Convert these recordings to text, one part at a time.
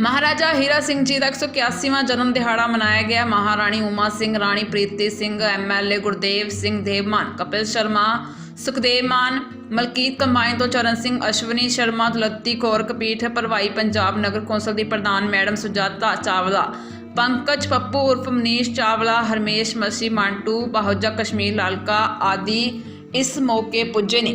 ਮਹਾਰਾਜਾ ਹੀਰਾ ਸਿੰਘ ਜੀ ਦਾ 181ਵਾਂ ਜਨਮ ਦਿਹਾੜਾ ਮਨਾਇਆ ਗਿਆ। ਮਹਾਰਾਣੀ ਉਮਾ ਸਿੰਘ, ਰਾਣੀ ਪ੍ਰੀਤੀ ਸਿੰਘ ਐਮਐਲਏ ਗੁਰਦੇਵ ਸਿੰਘ, ਦੇਵਮਾਨ ਕਪਿਲ ਸ਼ਰਮਾ, ਸੁਖਦੇਵ ਮਾਨ, ਮਲਕੀਤ ਕੰਬਾਈਨ ਤੋਂ ਚਰਨ ਸਿੰਘ, ਅਸ਼ਵਨੀ ਸ਼ਰਮਾ, ਦੁਲੱਤੀ ਕੌਰ ਕਪੀਠ ਭਰਵਾਈ ਪੰਜਾਬ ਨਗਰ ਕੌਂਸਲ ਦੀ ਪ੍ਰਧਾਨ ਮੈਡਮ ਸੁਜਾਤਾ ਚਾਵਲਾ, ਪੰਕਜ ਪੱਪੂ ਉਰਫ ਮਨੀਸ਼ ਚਾਵਲਾ, ਹਰਮੇਸ਼ ਮਸੀ, ਮਾਂਟੂ, ਬਹੁਜਾ ਕਸ਼ਮੀਰ ਲਾਲਕਾ ਆਦਿ ਇਸ ਮੌਕੇ ਪੁੱਜੇ ਨੇ।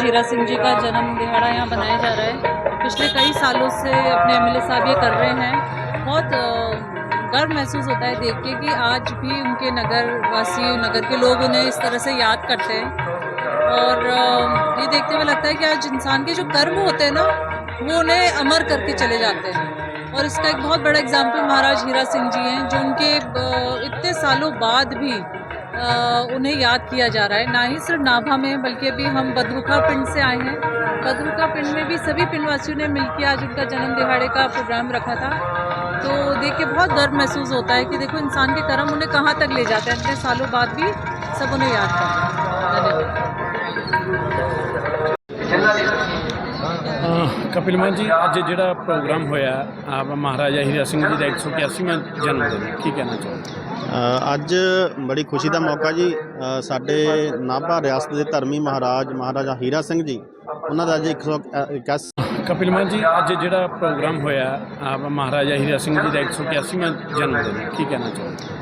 हीरा सिंह जी का जन्म दिहाड़ा यहाँ बनाया जा रहा है। पिछले कई सालों से अपने एमएलए साहब ये कर रहे हैं। बहुत गर्व महसूस होता है देख के कि आज भी उनके नगर वासी नगर के लोग उन्हें इस तरह से याद करते हैं। और ये देखते हुए लगता है कि आज इंसान के जो कर्म होते हैं ना, वो उन्हें अमर करके चले जाते हैं। और इसका एक बहुत बड़ा एग्ज़ाम्पल महाराज हीरा सिंह जी हैं, जो उनके इतने सालों बाद भी उन्हें याद किया जा रहा है ना ही सिर्फ नाभा में बल्कि अभी हम बदरुखा पिंड से आए हैं बदरुखा पिंड में भी सभी पिंडवासियों ने मिलकर आज उनका जन्म दिहाड़े का प्रोग्राम रखा था तो देख के बहुत गर्व महसूस होता है कि देखो इंसान के कर्म उन्हें कहाँ तक ले जाते हैं इतने सालों बाद भी सब उन्हें याद करते हैं धन्यवाद ਅਹ ਕਪਿਲ ਮਾਨ ਜੀ ਅੱਜ ਜਿਹੜਾ ਪ੍ਰੋਗਰਾਮ ਹੋਇਆ ਆਪ ਮਹਾਰਾਜਾ ਹੀਰਾ ਸਿੰਘ ਜੀ ਦਾ 181ਵਾਂ ਜਨਮ ਦਿਨ ਕੀ ਕਹਿਣਾ ਚਾਹੁੰਦੇ ਅ, ਅੱਜ ਬੜੀ ਖੁਸ਼ੀ ਦਾ ਮੌਕਾ ਜੀ ਸਾਡੇ ਨਾਭਾ ਰਿਆਸਤ ਦੇ ਧਰਮੀ ਮਹਾਰਾਜ ਮਹਾਰਾਜਾ ਹੀਰਾ ਸਿੰਘ ਜੀ ਉਹਨਾਂ ਦਾ ਅੱਜ 181 ਕਪਿਲ ਮਾਨ ਜੀ ਅੱਜ ਜਿਹੜਾ ਪ੍ਰੋਗਰਾਮ ਹੋਇਆ ਮਹਾਰਾਜਾ ਹੀਰਾ ਸਿੰਘ ਜੀ ਦਾ 181ਵਾਂ ਜਨਮ ਦਿਨ ਕੀ ਕਹਿਣਾ ਚਾਹੁੰਦੇ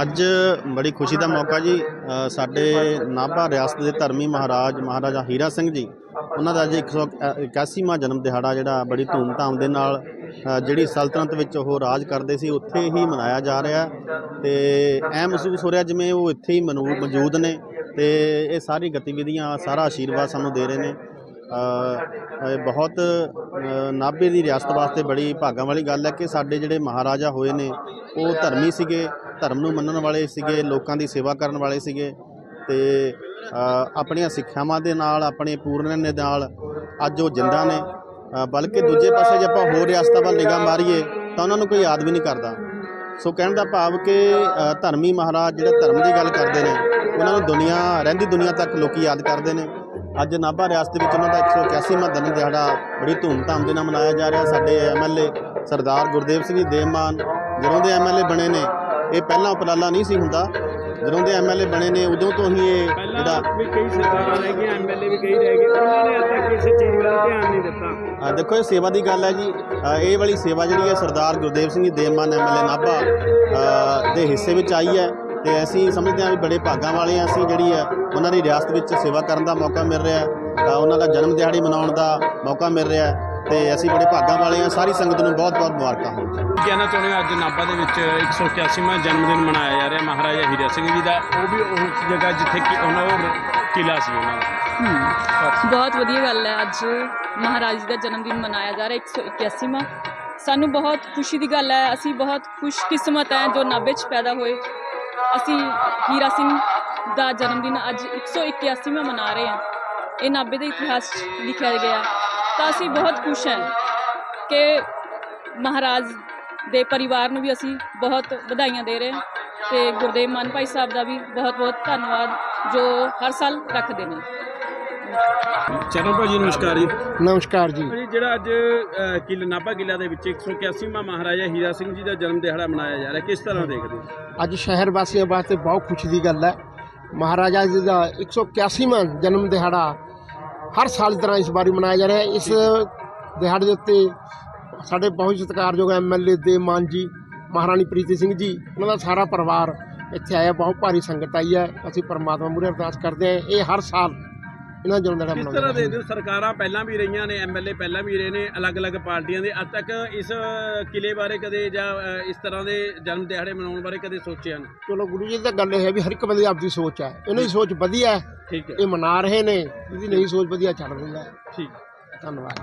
ਅੱਜ ਬੜੀ ਖੁਸ਼ੀ ਦਾ ਮੌਕਾ ਜੀ ਸਾਡੇ ਨਾਭਾ ਰਿਆਸਤ ਦੇ ਧਰਮੀ ਮਹਾਰਾਜ ਮਹਾਰਾਜਾ ਹੀਰਾ ਸਿੰਘ ਜੀ ਉਹਨਾਂ ਦਾ ਅੱਜ 181ਵਾਂ ਜਨਮ ਦਿਹਾੜਾ ਜਿਹੜਾ ਬੜੀ ਧੂਮਧਾਮ ਦੇ ਨਾਲ ਜਿਹੜੀ ਸਲਤਨਤ ਵਿੱਚ ਉਹ ਰਾਜ ਕਰਦੇ ਸੀ, ਉੱਥੇ ਹੀ ਮਨਾਇਆ ਜਾ ਰਿਹਾ ਤੇ ਐ ਮਹਿਸੂਸ ਹੋ ਰਿਹਾ ਜਿਵੇਂ ਉਹ ਇੱਥੇ ਹੀ ਮਨੂ- ਮੌਜੂਦ ਨੇ ਤੇ ਇਹ ਸਾਰੀ ਗਤੀਵਿਧੀਆਂ, ਸਾਰਾ ਆਸ਼ੀਰਵਾਦ ਸਾਨੂੰ ਦੇ ਰਹੇ ਨੇ। ਇਹ ਬਹੁਤ ਨਾਭੇ ਦੀ ਰਿਆਸਤ ਵਾਸਤੇ ਬੜੀ ਭਾਗਾਂ ਵਾਲੀ ਗੱਲ ਹੈ ਕਿ ਸਾਡੇ ਜਿਹੜੇ ਮਹਾਰਾਜਾ ਹੋਏ ਨੇ, ਉਹ ਧਰਮੀ ਸੀਗੇ, ਧਰਮ ਨੂੰ ਮੰਨਣ ਵਾਲੇ ਸੀਗੇ, ਲੋਕਾਂ ਦੀ ਸੇਵਾ ਕਰਨ ਵਾਲੇ ਸੀਗੇ। ਤੇ ਆਪਣੀਆਂ ਸਿੱਖਿਆਵਾਂ ਦੇ ਨਾਲ, ਆਪਣੇ ਪੂਰਨ ਦੇ ਨਾਲ ਅੱਜ ਉਹ ਜਿੰਦਾ ਨੇ। ਬਲਕਿ ਦੂਜੇ ਪਾਸੇ ਜੇ ਆਪਾਂ ਹੋਰ ਰਿਆਸਤਾਂ ਵੱਲ ਨਿਗਾਹ ਮਾਰੀਏ, ਤਾਂ ਉਹਨਾਂ ਨੂੰ ਕੋਈ ਯਾਦ ਵੀ ਨਹੀਂ ਕਰਦਾ। ਸੋ ਕਹਿਣ ਦਾ ਭਾਵ ਕਿ ਧਰਮੀ ਮਹਾਰਾਜ ਜਿਹੜੇ ਧਰਮ ਦੀ ਗੱਲ ਕਰਦੇ ਨੇ, ਉਹਨਾਂ ਨੂੰ ਦੁਨੀਆ, ਰਹਿੰਦੀ ਦੁਨੀਆ ਤੱਕ ਲੋਕੀ ਯਾਦ ਕਰਦੇ ਨੇ। ਅੱਜ ਨਾਭਾ ਰਿਆਸਤ ਵਿੱਚ ਉਹਨਾਂ ਦਾ 181ਵਾਂ ਜਨਮ ਦਿਹਾੜਾ ਬੜੀ ਧੂਮਧਾਮ ਦੇ ਨਾਲ ਮਨਾਇਆ ਜਾ ਰਿਹਾ। ਸਾਡੇ ਐਮਐਲਏ ਸਰਦਾਰ ਗੁਰਦੇਵ ਸਿੰਘ ਜੀ ਦੇਵਮਾਨ, ਜਦੋਂ ਦੇ ਐਮਐਲਏ ਬਣੇ ਨੇ, ਇਹ ਪਹਿਲਾਂ ਉਪਰਾਲਾ ਨਹੀਂ ਸੀ ਹੁੰਦਾ। ਜਦੋਂ ਦੇ ਐਮਐਲਏ ਬਣੇ ਨੇ ਉਦੋਂ ਤੋਂ ਹੀ ਇਹ ਜਿਹੜਾ ਵੀ ਕਈ ਸਰਕਾਰਾਂ ਰਹਿ ਗਈਆਂ ਐਮਐਲਏ ਵੀ ਕਈ ਰਹਿ ਗਏ ਉਹਨਾਂ ਨੇ ਅੱਜ ਤੱਕ ਕਿਸੇ ਚੀਜ਼ ਵੱਲ ਧਿਆਨ ਨਹੀਂ ਦਿੱਤਾ। ਅ, ਦੇਖੋ ਇਹ ਸੇਵਾ ਦੀ ਗੱਲ ਹੈ ਜੀ। ਅ, ਇਹ ਵਾਲੀ ਸੇਵਾ ਜਿਹੜੀ ਹੈ ਸਰਦਾਰ ਗੁਰਦੇਵ ਸਿੰਘ ਜੀ ਦੇਵਮਾਨ ਐਮਐਲਏ ਨਾਭਾ ਅ, ਦੇ ਹਿੱਸੇ ਵਿੱਚ ਆਈ ਹੈ ਤੇ ਅਸੀਂ ਸਮਝਦੇ ਹਾਂ ਵੀ ਬੜੇ ਭਾਗਾਂ ਵਾਲੇ ਹਾਂ ਅਸੀਂ ਜਿਹੜੀ ਹੈ ਉਹਨਾਂ ਦੀ ਰਿਆਸਤ ਵਿੱਚ ਸੇਵਾ ਕਰਨ ਦਾ ਮੌਕਾ ਮਿਲ ਰਿਹਾ ਹੈ। ਅ, ਉਹਨਾਂ ਦਾ ਜਨਮ ਦਿਹਾੜੀ ਮਨਾਉਣ ਦਾ ਮੌਕਾ ਮਿਲ ਰਿਹਾ ਹੈ। ਤੇ ਅਸੀਂ ਬੜੇ ਭਾਗਾਂ ਵਾਲੇ ਹਾਂ। ਸਾਰੀ ਸੰਗਤ ਨੂੰ ਬਹੁਤ ਬਹੁਤ ਮੁਬਾਰਕਾਂ ਹੋਣ। ਕਹਿਣਾ ਚਾਹੁੰਦੇ ਹੋ? ਅੱਜ ਨਾਭਾ ਦੇ ਵਿੱਚ 181ਵਾਂ ਜਨਮ ਦਿਨ ਮਨਾਇਆ ਜਾ ਰਿਹਾ ਮਹਾਰਾਜਾ ਹੀਰਾ ਸਿੰਘ ਜੀ ਦਾ। ਉਹ ਵੀ ਉਸ ਜਗ੍ਹਾ ਜਿੱਥੇ ਕਿ ਉਹਨਾਂ ਦਾ ਕਿਲਾ ਸੀ ਉਹਨਾਂ ਦਾ। ਬਹੁਤ ਵਧੀਆ ਗੱਲ ਹੈ। ਅੱਜ ਮਹਾਰਾਜ ਜੀ ਦਾ ਜਨਮ ਦਿਨ ਮਨਾਇਆ ਜਾ ਰਿਹਾ 181ਵਾਂ ਸਾਨੂੰ ਬਹੁਤ ਖੁਸ਼ੀ ਦੀ ਗੱਲ ਹੈ। ਅਸੀਂ ਬਹੁਤ ਖੁਸ਼ਕਿਸਮਤ ਹੈ ਜੋ ਨਾਭੇ 'ਚ ਪੈਦਾ ਹੋਏ। ਅਸੀਂ ਹੀਰਾ ਸਿੰਘ ਦਾ ਜਨਮ ਦਿਨ ਅੱਜ 181ਵਾਂ ਮਨਾ ਰਹੇ ਹਾਂ। ਇਹ ਨਾਭੇ ਦੇ ਇਤਿਹਾਸ 'ਚ ਲਿਖਿਆ ਗਿਆ। ਤਾਂ ਅਸੀਂ ਬਹੁਤ ਖੁਸ਼ ਹਾਂ ਕਿ ਮਹਾਰਾਜ ਦੇ ਪਰਿਵਾਰ ਨੂੰ ਵੀ ਅਸੀਂ ਬਹੁਤ ਵਧਾਈਆਂ ਦੇ ਰਹੇ ਹਾਂ ਤੇ ਗੁਰਦੇਵ ਮਾਨ ਭਾਈ ਸਾਹਿਬ ਦਾ ਵੀ ਬਹੁਤ ਬਹੁਤ ਧੰਨਵਾਦ ਜੋ ਹਰ ਸਾਲ ਰੱਖਦੇ ਨੇ। ਚਰਨ ਭਾਜੀ ਨਮਸਕਾਰ ਜੀ। ਨਮਸਕਾਰ ਜੀ। ਭਾਜੀ ਜਿਹੜਾ ਅੱਜ ਅ, ਕਿਲ੍ਹਾ ਨਾਭਾ ਕਿਲਾ ਦੇ ਵਿੱਚ 181ਵਾਂ ਮਹਾਰਾਜਾ ਹੀਰਾ ਸਿੰਘ ਜੀ ਦਾ ਜਨਮ ਦਿਹਾੜਾ ਮਨਾਇਆ ਜਾ ਰਿਹਾ ਕਿਸ ਤਰ੍ਹਾਂ ਦੇਖਦੇ ਹੋ? ਅੱਜ ਸ਼ਹਿਰ ਵਾਸੀਆਂ ਵਾਸਤੇ ਬਹੁਤ ਖੁਸ਼ੀ ਦੀ ਗੱਲ ਹੈ। ਮਹਾਰਾਜਾ ਜੀ ਦਾ 181ਵਾਂ ਜਨਮ ਦਿਹਾੜਾ ਹਰ ਸਾਲ ਦੀ ਤਰ੍ਹਾਂ ਇਸ ਵਾਰੀ ਮਨਾਇਆ ਜਾ ਰਿਹਾ ਹੈ। ਇਸ ਦਿਹਾੜੇ ਦੇ ਉੱਤੇ ਸਾਡੇ ਬਹੁਤ ਸਤਿਕਾਰਯੋਗ ਐਮਐਲਏ ਦੇ ਮਾਨ ਜੀ, ਮਹਾਰਾਣੀ ਪ੍ਰੀਤੀ ਸਿੰਘ ਜੀ, ਉਹਨਾਂ ਦਾ ਸਾਰਾ ਪਰਿਵਾਰ ਇੱਥੇ ਆਇਆ। ਬਹੁਤ ਭਾਰੀ ਸੰਗਤ ਆਈ ਹੈ। ਅਸੀਂ ਪਰਮਾਤਮਾ ਮੂਹਰੇ ਅਰਦਾਸ ਕਰਦੇ ਹਾਂ। ਇਹ ਹਰ ਸਾਲ ਇਹਨਾਂ ਦਾ ਜਨਮ ਦਿਹਾੜਾ ਕਿਸ ਤਰ੍ਹਾਂ ਹਾਂ ਦੇਖਦੇ ਹੋ ਸਰਕਾਰਾਂ ਪਹਿਲਾਂ ਵੀ ਰਹੀਆਂ ਨੇ ਐਮਐਲਏ ਪਹਿਲਾਂ ਵੀ ਰਹੇ ਨੇ ਅਲੱਗ-ਅਲੱਗ ਪਾਰਟੀਆਂ ਦੇ। ਅੱਜ ਤੱਕ ਇਸ ਕਿਲੇ ਬਾਰੇ ਕਦੇ ਜਾਂ ਅ, ਇਸ ਤਰ੍ਹਾਂ ਦੇ ਜਨਮ ਦਿਹਾੜੇ ਮਨਾਉਣ ਬਾਰੇ ਕਦੇ ਸੋਚਿਆ ਨਹੀਂ? ਚਲੋ ਗੁਰੂ ਜੀ ਦੀ ਤਾਂ ਗੱਲ ਇਹ ਹੈ ਵੀ ਹਰ ਇੱਕ ਬੰਦੇ ਦੀ ਆਪਦੀ ਸੋਚ ਹੈ। ਇਹਨਾਂ ਦੀ ਸੋਚ ਵਧੀਆ ਹੈ। ਠੀਕ ਹੈ। ਇਹ ਮਨਾ ਰਹੇ ਨੇ ਇਹਦੀ ਨਹੀਂ ਸੋਚ ਵਧੀਆ ਚੱਲ ਰਹੀ ਹੈ। ਠੀਕ। ਧੰਨਵਾਦ।